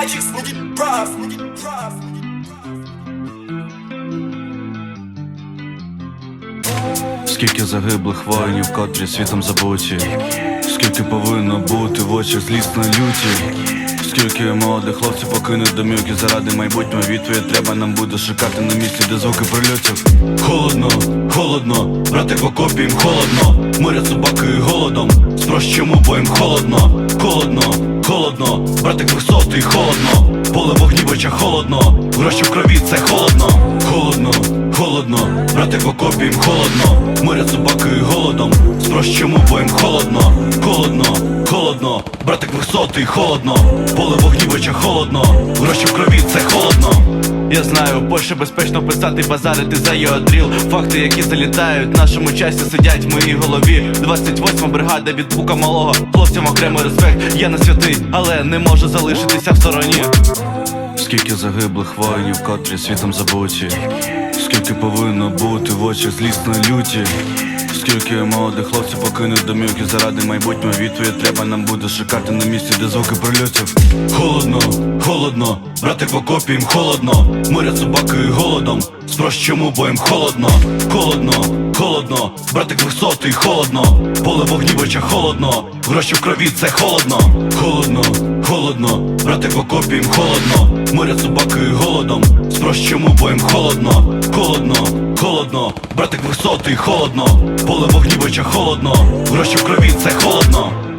need it rough. Скільки загиблих воїнів, котрі світом забуті, скільки повинно бути в очах злісно люті, скільки молодих хлопців покинуть домівки заради майбутнього? Відповідь треба нам буде шукати на місці, де звуки прильотів. Холодно, холодно, брати в їм холодно, мирять собаки голодом, спрощ чому, бо їм холодно, холодно, холодно, братик висотий, холодно, поле вогні в очах холодно, гроші в крові це холодно, холодно, холодно, братик в окопі їм холодно, моря собаки голодом, спрощому, бо їм холодно, холодно, холодно, братик висотий, холодно, поле вогні в очах холодно, гроші в крові це холодно. Я знаю, Польща безпечно писати, базарити за його дріл Факти, які залітають, в нашому часі сидять в моїй голові. 28 бригада від пука малого. Хлопцям окремий респект, я не святий, але не можу залишитися в стороні. Скільки загиблих воїнів, котрі світом забуті. Скільки повинно бути в очах злісної люті Скільки молодих хлопців покинуть домівки. Заради майбутнього відповідь треба нам буде шукати на місці, де звуки прильотів. Холодно, холодно, братик в окопі їм холодно, мирять собаки голодом, спрощ чому, бо їм холодно, холодно, холодно, братик висотий, холодно, поле вогні в холодно, гроші в крові це холодно, холодно, холодно, братик в окопі їм холодно, мирять собаки голодом, спрощ чому, бо їм холодно, холодно, холодно, братик висотий, холодно, поле вогні в очах холодно, гроші в крові це холодно.